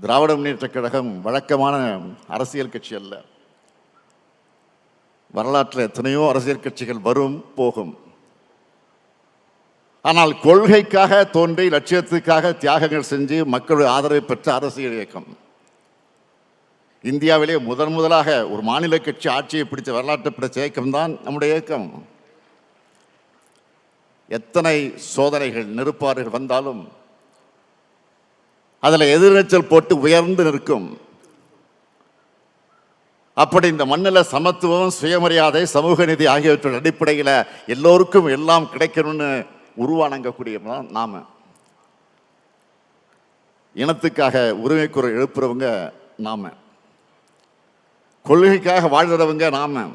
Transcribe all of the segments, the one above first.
திராவிட முன்னேற்றக் கழகம் வழக்கமான அரசியல் கட்சி அல்ல. வரலாற்றில் எத்தனையோ அரசியல் கட்சிகள் வரும் போகும். ஆனால் கொள்கைக்காக தோன்றி லட்சியத்துக்காக தியாகங்கள் செஞ்சு மக்களுடைய ஆதரவை பெற்ற அரசியல் இயக்கம். இந்தியாவிலே முதன் முதலாக ஒரு மாநில கட்சி ஆட்சியை பிடித்த வரலாற்று பிடித்த இயக்கம்தான் நம்முடைய இயக்கம். எத்தனை சோதனைகள் நெருப்பாறுகள் வந்தாலும் அதில் எதிர்நீச்சல் போட்டு உயர்ந்து நிற்கும். அப்படி இந்த மண்ணில் சமத்துவம் சுயமரியாதை சமூக நீதி ஆகியவற்றின் அடிப்படையில் எல்லோருக்கும் எல்லாம் கிடைக்கணும்னு உருவானங்கக்கூடியவங்க தான் நாம. இனத்துக்காக உரிமை குரல் எழுப்புறவங்க நாம. கொள்கைக்காக வாழ்கிறவங்க நாம.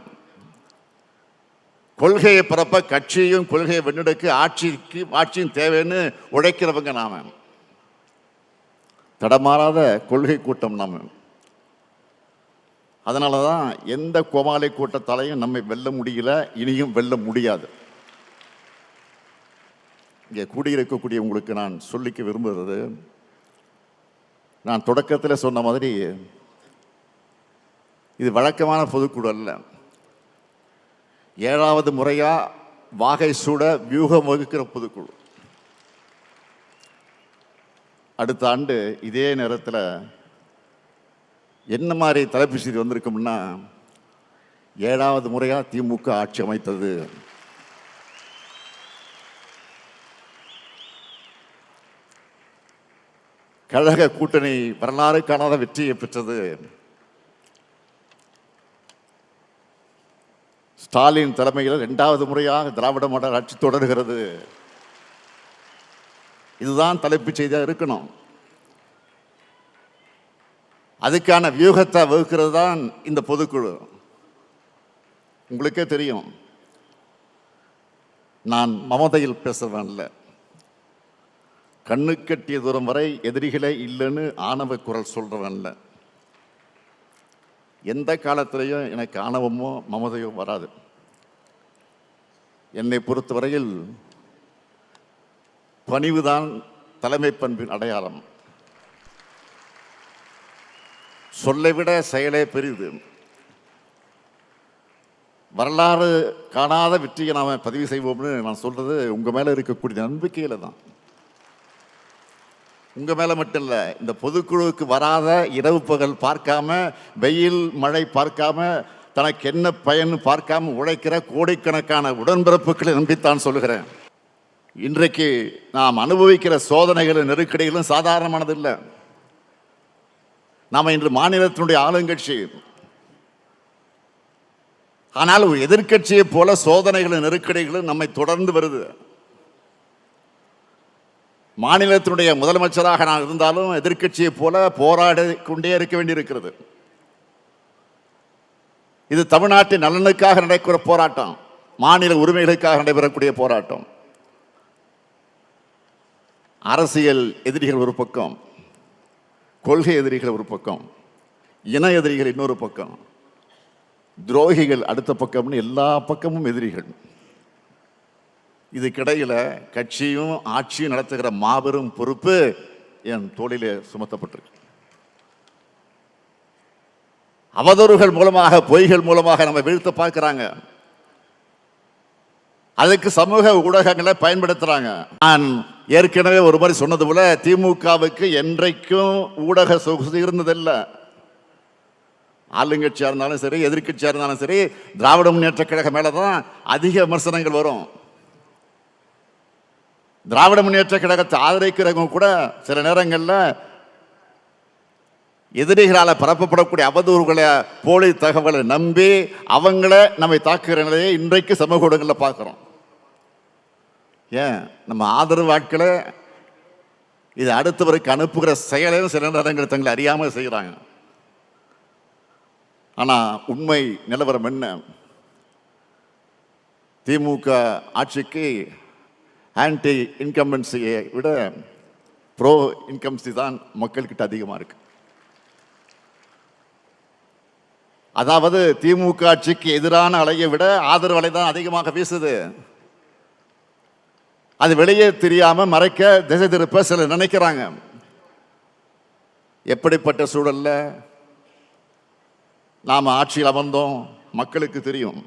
கொள்கையை பிறப்ப கட்சியும் கொள்கையை வெண்ணெடுக்க ஆட்சிக்கு ஆட்சியும் தேவைன்னு உழைக்கிறவங்க நாம. தடமாறாத கொள்கை கூட்டம் நம்ம. அதனால தான் எந்த கோமாளி கூட்டத்தாலையும் நம்மை வெல்ல முடியல இனியும் வெல்ல முடியாது. இங்கே கூடியிருக்கக்கூடிய உங்களுக்கு நான் சொல்லிக்க விரும்புகிறது நான் தொடக்கத்தில் சொன்ன மாதிரி இது வழக்கமான பொதுக்குழு அல்ல. ஏழாவது முறையாக வாகை சூட வியூகம் வகுக்கிற பொதுக்குழு. அடுத்த ஆண்டு இதே நேரத்தில் என்ன மாதிரி தலைப்பு செய்தி வந்திருக்கும்னா ஏழாவது முறையாக திமுக ஆட்சி அமைத்தது. கழக கூட்டணி வரலாறு காணாத வெற்றியை பெற்றது. ஸ்டாலின் தலைமையில் இரண்டாவது முறையாக திராவிட மாடல் ஆட்சி தொடர்கிறது. இதுதான் தலைப்புச் செய்தியாக இருக்கணும். அதுக்கான வியூகத்தை வகுக்கிறது தான் இந்த பொதுக்குழு. உங்களுக்கே தெரியும். நான் மமதையில் பேசுறவன் இல்லை கண்ணு கட்டிய தூரம் வரை எதிரிகளே இல்லைன்னு ஆணவ குரல் சொல்றவன் இல்லை எந்த காலத்திலையும் எனக்கு ஆணவமோ மமதையோ வராது. என்னை பொறுத்தவரையில் பணிவுதான் தலைமை பண்பின் அடையாளம். சொல்லை விட செயலே பெரிது. வரலாறு காணாத வெற்றியை நாம் பதிவு செய்வோம்னு நான் சொல்கிறது உங்கள் மேலே இருக்கக்கூடிய நம்பிக்கையில் தான். உங்கள் மேலே மட்டும் இல்லை இந்த பொதுக்குழுவுக்கு வராத இரவு பகல் பார்க்காம வெயில் மழை பார்க்காம தனக்கு என்ன பயன் பார்க்காம உழைக்கிற கோடிக்கணக்கான உடன்பிறப்புகளை நம்பித்தான் சொல்லுகிறேன். இன்றைக்கு நாம் அனுபவிக்கிற சோதனைகளும் நெருக்கடிகளும் சாதாரணமானது இல்லை இன்று மாநிலத்தினுடைய ஆளுங்கட்சி ஆனால் எதிர்கட்சியை போல சோதனைகளும் நெருக்கடிகளும் நம்மை தொடர்ந்து வருது. மாநிலத்தினுடைய முதலமைச்சராக நான் இருந்தாலும் எதிர்கட்சியை போல போராடி கொண்டே இருக்க வேண்டியிருக்கிறது. இது தமிழ்நாட்டின் நலனுக்காக நடக்கிற போராட்டம். மாநில உரிமைகளுக்காக நடைபெறக்கூடிய போராட்டம். அரசியல் எதிரிகள் ஒரு பக்கம் கொள்கை எதிரிகள் ஒரு பக்கம் இன எதிரிகள் இன்னொரு பக்கம் துரோகிகள் அடுத்த பக்கம்னு எல்லா பக்கமும் எதிரிகள். இதுக்கிடையில் கட்சியும் ஆட்சியும் நடத்துகிற மாபெரும் பொறுப்பு என் தோளிலே சுமத்தப்பட்டிருக்கு. அவதூறுகள் மூலமாக பொய்கள் மூலமாக நம்ம வீழ்த்த பார்க்குறாங்க. அதுக்கு சமூக ஊடகங்களை பயன்படுத்துகிறாங்க நான் ஏற்கனவே ஒரு மாதிரி சொன்னது போல திமுகவுக்கு என்றைக்கும் ஊடக சொகுசு இருந்ததில்லை. ஆளுங்கட்சியாக இருந்தாலும் சரி எதிர்க்கட்சியாக இருந்தாலும் சரி திராவிட முன்னேற்ற கழக மேலே தான் அதிக விமர்சனங்கள் வரும். திராவிட முன்னேற்ற கழகத்தை ஆதரிக்கிறவங்க கூட சில நேரங்களில் எதிரிகளால் பரப்பப்படக்கூடிய அவதூறுகளை போலி தகவலை நம்பி அவங்கள நம்மை தாக்குகிற நிலையை இன்றைக்கு சமூக ஊடகங்களில் பார்க்குறோம். ஏன்? நம்ம ஆதரவு ஆட்களை இது அடுத்தவருக்கு அனுப்புகிற செயலையும் சில நேரங்கள் தங்களை அறியாமல் செய்கிறாங்க ஆனால் உண்மை நிலவரம் என்ன? திமுக ஆட்சிக்கு ஆன்டி இன்கம்பன்சியை விட ப்ரோ இன்கம்சி தான் மக்கள்கிட்ட அதிகமாக இருக்கு. அதாவது திமுக ஆட்சிக்கு எதிரான அலையை விட ஆதரவு அலை தான் அதிகமாக வீசுது. அது வெளியே தெரியாம மறைக்க திசை திருப்ப சிலர் நினைக்கிறாங்க. எப்படிப்பட்ட சூழல்ல நாம் ஆட்சியில் அமர்ந்தோம்? மக்களுக்கு தெரியும்.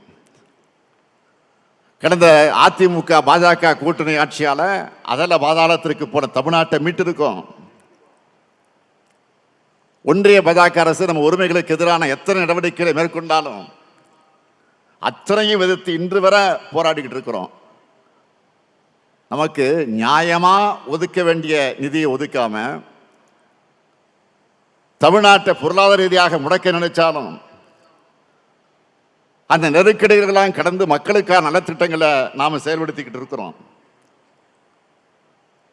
கடந்த அதிமுக பாஜக கூட்டணி ஆட்சியால் அதில் பாதாளத்திற்கு போன தமிழ்நாட்டை மீட்டிருக்கோம். ஒன்றிய பாஜக அரசு நம்ம உரிமைகளுக்கு எதிரான எத்தனை நடவடிக்கைகளை மேற்கொண்டாலும் அத்தனையும் எதிர்த்து இன்று வரை போராடிக்கிட்டு இருக்கிறோம். நமக்கு நியாயமாக ஒதுக்க வேண்டிய நிதியை ஒதுக்காம தமிழ்நாட்டை பொருளாதார ரீதியாக முடக்க நினைச்சாலும் அந்த நெருக்கடிகளெல்லாம் கடந்து மக்களுக்கான நலத்திட்டங்களை நாம் செயல்படுத்திக்கிட்டு இருக்கிறோம்.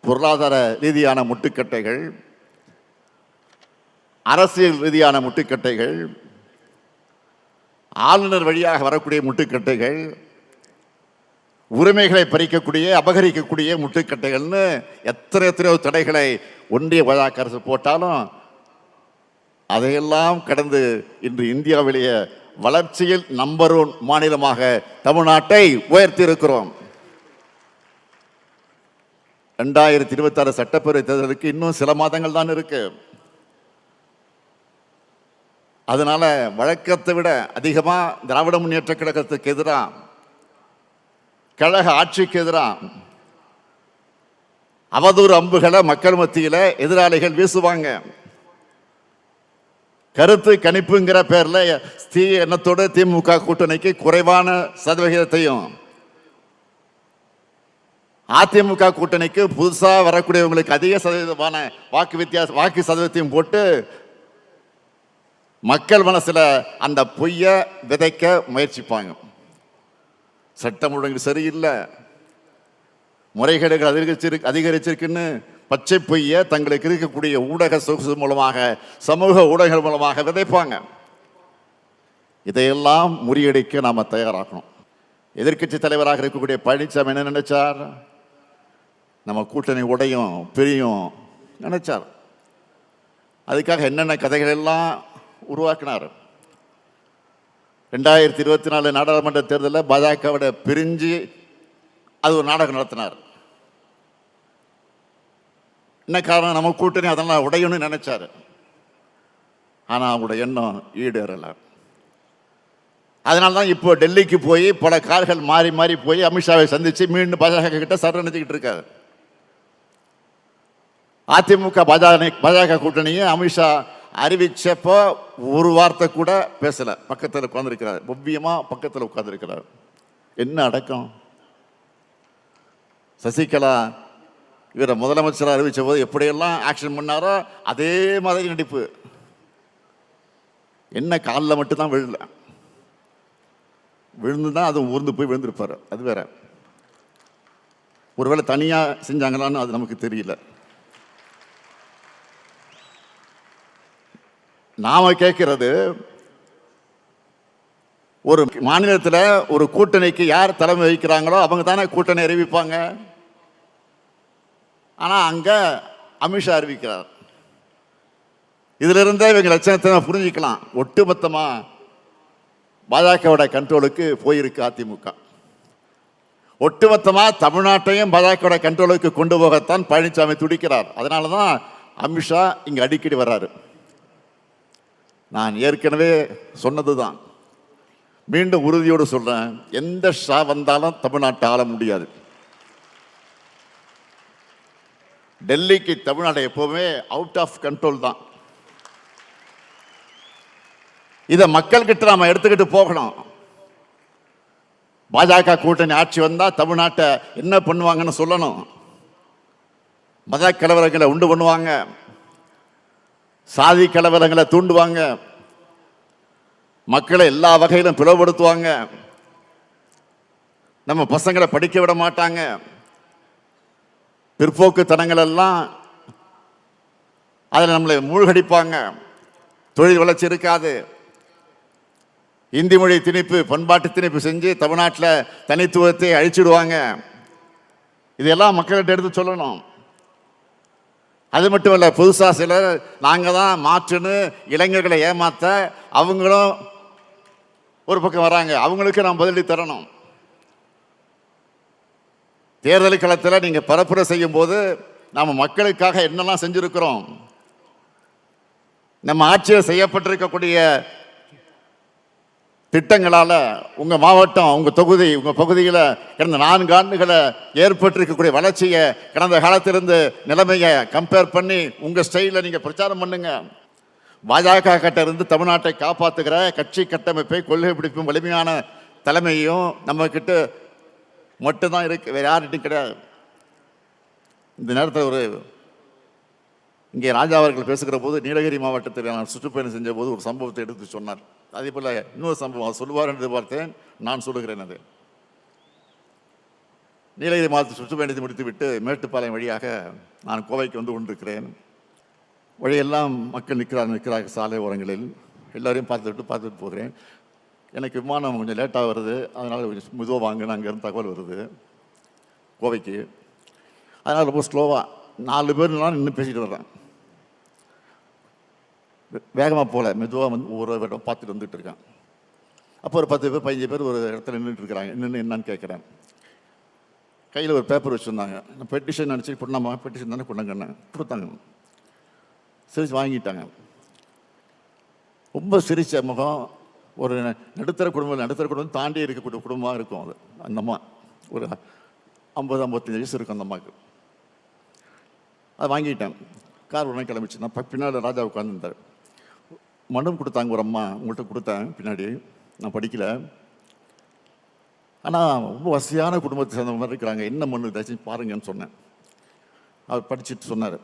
பொருளாதார ரீதியான முட்டுக்கட்டைகள் அரசியல் ரீதியான முட்டுக்கட்டைகள் ஆளுநர் வழியாக வரக்கூடிய முட்டுக்கட்டைகள் உரிமைகளை பறிக்கக்கூடிய அபகரிக்கக்கூடிய முட்டுக்கட்டைகள்னு எத்தனை எத்தனையோ தடைகளை ஒன்றிய பாஜக அரசு போட்டாலும் அதையெல்லாம் கடந்து இன்று இந்தியாவிலேயே வளர்ச்சியில் நம்பர் ஒன் மாநிலமாக தமிழ்நாட்டை உயர்த்தி இருக்கிறோம் ரெண்டாயிரத்தி இருபத்தாறு சட்டப்பேரவை தேர்தலுக்கு இன்னும் சில மாதங்கள் தான் இருக்கு. அதனால வழக்கத்தை விட அதிகமாக திராவிட முன்னேற்ற கழகத்துக்கு எதிராக கழக ஆட்சிக்கு எதிராக அவதூறு அம்புகளை மக்கள் மத்தியில் எதிராளிகள் வீசுவாங்க. கருத்து கணிப்புங்கிற பேரில் தீ எண்ணத்தோடு திமுக கூட்டணிக்கு குறைவான சதவிகிதத்தையும் அதிமுக கூட்டணிக்கு புதுசாக வரக்கூடியவங்களுக்கு அதிக சதவீதமான வாக்கு வித்தியாச வாக்கு சதவீதத்தையும் போட்டு மக்கள் மனசில் அந்த பொய்யை விதைக்க முயற்சிப்பாங்க. சட்டம் ஒழுங்கு சரியில்லை. முறைகேடுகள் அதிகரிச்சிருக்கு அதிகரிச்சிருக்குன்னு பச்சை பொய்ய தங்களுக்கு இருக்கக்கூடிய ஊடக சொகுசு மூலமாக சமூக ஊடகங்கள் மூலமாக விதைப்பாங்க. இதையெல்லாம் முறியடிக்க நாம் தயாராகணும். எதிர்க்கட்சி தலைவராக இருக்கக்கூடிய பழனிசாமி என்ன நினைச்சார்? நம்ம கூட்டணி உடையும் பிரியும் நினைச்சார். அதுக்காக என்னென்ன கதைகள் எல்லாம் உருவாக்கினார்? ரெண்டாயிரத்தி இருபத்தி நாலு நாடாளுமன்ற தேர்தலில் பாஜகவோட பிரிஞ்சு அது ஒரு நாடகம் நடத்தினார். என்ன காரணம்? நம்ம கூட்டணி அதெல்லாம் உடையணும்னு நினைச்சாரு. ஆனால் அவங்களோட எண்ணம் ஈடேறல. அதனால தான் இப்போ டெல்லிக்கு போய் பல கார்கள் மாறி மாறி போய் அமித்ஷாவை சந்தித்து மீண்டும் பாஜக கிட்ட சரணடைஞ்சுக்கிட்டு இருக்காரு. அதிமுக பாஜக பாஜக கூட்டணியை அமித்ஷா அறிவிச்சப்போ ஒரு வார்த்தை கூட பேசலை. பக்கத்தில் உட்காந்துருக்கிறார் ஒவ்வியமாக பக்கத்தில் உட்காந்துருக்கிறார் என்ன அடக்கம்? சசிகலா இவரை முதலமைச்சராக அறிவித்த போது எப்படியெல்லாம் ஆக்ஷன் பண்ணாரோ அதே மாதிரி நடிப்பு. என்ன காலில் மட்டும்தான் விழல. விழுந்து தான் அது ஊர்ந்து போய் விழுந்திருப்பார். அது வேற. ஒருவேளை தனியாக செஞ்சாங்களான்னு அது நமக்கு தெரியல. நாம் கேட்கிறது ஒரு மாநிலத்தில் ஒரு கூட்டணிக்கு யார் தலைமை வகிக்கிறாங்களோ அவங்க தானே கூட்டணி அறிவிப்பாங்க. ஆனால் அங்கே அமித்ஷா அறிவிக்கிறார். இதிலிருந்தே இவங்க லட்சணத்தை புரிஞ்சிக்கலாம் புரிஞ்சுக்கலாம். ஒட்டுமொத்தமாக பாஜகவோட கண்ட்ரோலுக்கு போயிருக்கு அதிமுக. ஒட்டுமொத்தமாக தமிழ்நாட்டையும் பாஜகவோட கண்ட்ரோலுக்கு கொண்டு போகத்தான் பழனிசாமி துடிக்கிறார். அதனால தான் அமித்ஷா இங்கே அடிக்கடி வர்றாரு. நான் ஏற்கனவே சொன்னது தான் மீண்டும் உறுதியோடு சொல்கிறேன் எந்த ஷா வந்தாலும் தமிழ்நாட்டை ஆள முடியாது. டெல்லிக்கு தமிழ்நாடு எப்போவுமே அவுட் ஆஃப் கண்ட்ரோல் தான். இதை மக்கள்கிட்ட நாம் எடுத்துக்கிட்டு போகணும். பாஜக கூட்டணி ஆட்சி வந்தால் தமிழ்நாட்டை என்ன பண்ணுவாங்கன்னு சொல்லணும். மத கலவரங்களை உண்டு பண்ணுவாங்க. சாதி கலவரங்களை தூண்டுவாங்க. மக்களை எல்லா வகையிலும் பிளவுபடுத்துவாங்க. நம்ம பசங்களை படிக்க விட மாட்டாங்க. பிற்போக்குத்தனங்கள் எல்லாம் அதில் நம்மளை மூழ்கடிப்பாங்க. தொழில் வளர்ச்சி இருக்காது. இந்தி மொழி திணிப்பு பண்பாட்டு திணிப்பு செஞ்சு தமிழ்நாட்டில் தனித்துவத்தை அழிச்சிடுவாங்க. இதெல்லாம் மக்கள்கிட்ட எடுத்து சொல்லணும். அது மட்டும் இல்லை புதுசாக சிலர் நாங்கள் தான் மாற்றுன்னு இளைஞர்களை ஏமாற்ற அவங்களும் ஒரு பக்கம் வராங்க. அவங்களுக்கு நாம் பதிலடி தரணும். தேர்தல் களத்தில் நீங்கள் பரப்புரை செய்யும்போது நாம் மக்களுக்காக என்னெல்லாம் செஞ்சுருக்கிறோம்? நம்ம ஆட்சியில் செய்யப்பட்டிருக்கக்கூடிய திட்டங்களால் உங்கள் மாவட்டம் உங்கள் தொகுதி உங்கள் பகுதியில் கடந்த நான்கு ஆண்டுகளை ஏற்பட்டிருக்கக்கூடிய வளர்ச்சியை கடந்த காலத்திலிருந்து நிலைமையை கம்பேர் பண்ணி உங்கள் ஸ்டைலில் நீங்கள் பிரச்சாரம் பண்ணுங்கள் பாஜக கிட்ட இருந்து தமிழ்நாட்டை காப்பாத்துகிற கட்சி கட்டமைப்பை கொள்கை பிடிப்பும் வலிமையான தலைமையும் நம்மக்கிட்ட மட்டும்தான் இருக்கு. வேறு யார்கிட்டையும் கிடையாது. இந்த நேரத்தில் ஒரு இங்கே ராஜா அவர்கள் பேசுகிற போது நீலகிரி மாவட்டத்தில் நான் சுற்றுப்பயணம் செஞ்ச போது ஒரு சம்பவத்தை எடுத்து சொன்னார். அதே போல் இன்னொரு சம்பவம் சொல்லுவார் என்று பார்த்தேன் நான் சொல்லுகிறேன் அது. நீலகிரி மாவட்ட சுற்றுப்பயணத்தை முடித்துவிட்டு மேட்டுப்பாளையம் வழியாக நான் கோவைக்கு வந்து கொண்டிருக்கிறேன். வழியெல்லாம் மக்கள் நிற்கிறார் நிற்கிறார்கள் சாலை ஓரங்களில். எல்லோரையும் பார்த்துட்டு பார்த்துட்டு போகிறேன். எனக்கு விமானம் கொஞ்சம் லேட்டாக வருது. அதனால் கொஞ்சம் மெதுவாக வாங்கன்னு அங்கேருந்து தகவல் வருது. கோவைக்கு. அதனால் ரொம்ப ஸ்லோவாக நாலு பேர் நின்று பேசிட்டு வர்றேன். வேகமாக போகல. மெதுவாக வந்து ஒவ்வொரு இடம் பார்த்துட்டு வந்துட்டுருக்கான் அப்போ ஒரு பத்து பேர் பதினஞ்சு பேர் ஒரு இடத்துல நின்றுட்டு இருக்கிறாங்க. நின்று என்னன்னு கேட்குறேன். கையில் ஒரு பேப்பர் வச்சுருந்தாங்க. நான் பெட்டிஷன் நினச்சி பொண்ணாமா பெட்டிஷன் தானே கொண்டாங்கண்ணே கொடுத்தாங்க. சிரித்து வாங்கிட்டாங்க. ரொம்ப சிரித்த முகம். ஒரு நடுத்தர குடும்பம் நடுத்தர குடும்பம் தாண்டி இருக்கக்கூடிய குடும்பமாக இருக்கும் அது. அந்த அம்மா. ஒரு ஐம்பது ஐம்பத்தஞ்சு வயசு இருக்கும் அந்த அம்மாவுக்கு. அதை வாங்கிட்டேன். கார் உடனே கிளம்பிச்சு. நான் ப- பின்னாடி ராஜா உட்காந்துருந்தார் மண்டபம் கொடுத்தாங்க ஒரு அம்மா உங்கள்கிட்ட கொடுத்தேன் பின்னாடி. நான் படிக்கல. ஆனால் ரொம்ப வசதியான குடும்பத்தை சேர்ந்த மாதிரி இருக்கிறாங்க. என்ன மண்ணு ஏதாச்சும் பாருங்கன்னு சொன்னேன். அவர் படிச்சுட்டு சொன்னார்.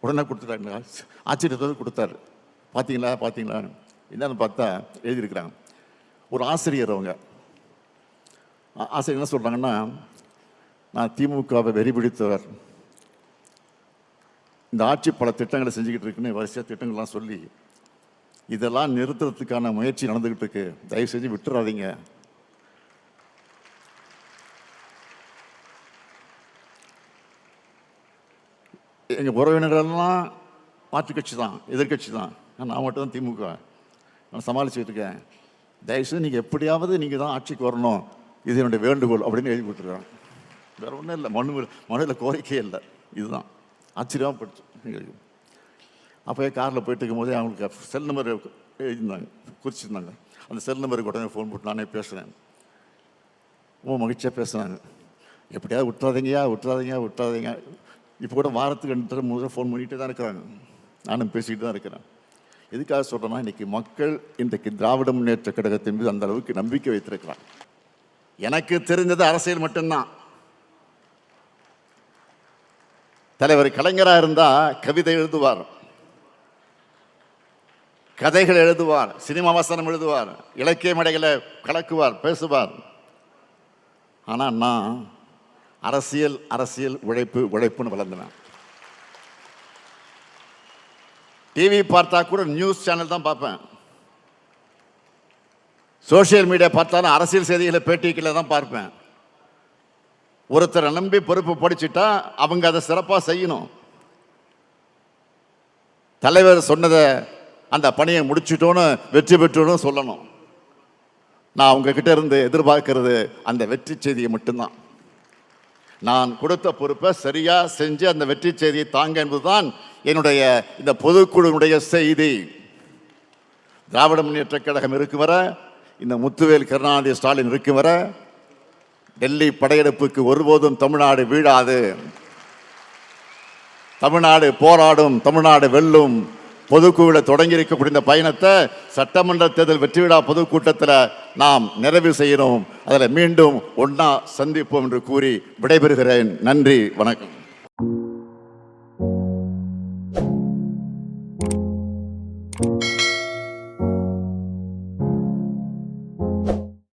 உடனே கொடுத்துட்டாங்க ஆச்சரியத்தோடு கொடுத்தாரு. பார்த்தீங்களா பார்த்தீங்களா என்னன்னு பார்த்தா எழுதியிருக்கிறாங்க. ஒரு ஆசிரியர் அவங்க. ஆசிரியர் என்ன சொல்கிறாங்கன்னா நான் திமுகவை வெறி பிடித்தவர். இந்த ஆட்சி பல திட்டங்களை செஞ்சுக்கிட்டு இருக்குன்னு வரிசையாக திட்டங்கள்லாம் சொல்லி இதெல்லாம் நிறுத்துறதுக்கான முயற்சி நடந்துக்கிட்டு இருக்கு. தயவு செஞ்சு விட்டுறாதீங்க. எங்கள் உறவினர்களெல்லாம் மாற்று கட்சி தான் எதிர்கட்சி தான். நான் மட்டும் தான் திமுக. நான் சமாளிச்சுட்டு இருக்கேன். தயவுசெய்து நீங்கள் எப்படியாவது நீங்கள் தான் ஆட்சிக்கு வரணும். இது என்னுடைய வேண்டுகோள் அப்படின்னு எழுதி கொடுத்துருக்காங்க வேற ஒன்றும் இல்லை. மனு மனுவில் கோரிக்கையே இல்லை. இதுதான். ஆச்சரியமாக படிச்சு அப்போயே காரில் போயிட்டு இருக்கும்போதே அவங்களுக்கு செல் நம்பர் எழுதியிருந்தாங்க குறிச்சிருந்தாங்க. அந்த செல் நம்பருக்கு உடனே ஃபோன் போட்டு நானே பேசுகிறேன் ரொம்ப மகிழ்ச்சியாக பேசுனாங்க எப்படியாவது விட்டுறாதீங்கயா விட்டுறாதீங்க விட்டுறாதீங்க. இப்போ கூட வாரத்துக்கு ரெண்டு தடவை ஃபோன் பண்ணிகிட்டே தான் இருக்கிறாங்க. நானும் பேசிக்கிட்டு தான் இருக்கிறேன். எதுக்காக சொல்கிறேன்னா இன்றைக்கி மக்கள் இன்றைக்கு திராவிட முன்னேற்ற கழகத்தின் மீது அந்த அளவுக்கு நம்பிக்கை வைத்திருக்கிறாங்க. எனக்கு தெரிஞ்சது அரசியல் மட்டும்தான். தலைவர் கலைஞராக இருந்தால் கவிதை எழுதுவார். கதைகள் எழுதுவார் சினிமா வசனம் எழுதுவார் இலக்கிய மேடைகளை கலக்குவார் பேசுவார். ஆனால் நான் அரசியல் அரசியல் உழைப்பு உழைப்புன்னு வளர்ந்தேன் டிவி பார்த்தா கூட நியூஸ் சேனல் தான் பார்ப்பேன். சோஷியல் மீடியா பார்த்தாலும் அரசியல் செய்திகளை பேட்டிகளை தான் பார்ப்பேன். ஒருத்தரை நம்பி பொறுப்பு படிச்சுட்டா அவங்க அதை சிறப்பாக செய்யணும். தலைவர் சொன்னதை அந்த பணியை முடிச்சிட்டோன்னு வெற்றி பெற்றோன்னு சொல்லணும். நான் உங்ககிட்ட இருந்து எதிர்பார்க்கிறது அந்த வெற்றி செய்தியை மட்டும்தான். நான் கொடுத்த பொறுப்பை சரியாக செஞ்சு அந்த வெற்றி செய்தியை தாங்க என்பதுதான் என்னுடைய இந்த பொதுக்குழுனுடைய செய்தி. திராவிட முன்னேற்ற கழகம் இருக்கு வர இந்த முத்துவேல் கருணாநிதி ஸ்டாலின் இருக்கு வர டெல்லி படையெடுப்புக்கு ஒருபோதும் தமிழ்நாடு வீழாது. தமிழ்நாடு போராடும் தமிழ்நாடு வெல்லும் பொதுக்குழுவில் தொடங்கி இருக்கக்கூடிய இந்த பயணத்தை சட்டமன்ற தேர்தல் வெற்றி விழா பொதுக்கூட்டத்தில் நாம் நிறைவு செய்யணும். அதில் மீண்டும் ஒன்றா சந்திப்போம் என்று கூறி விடைபெறுகிறேன். நன்றி வணக்கம்.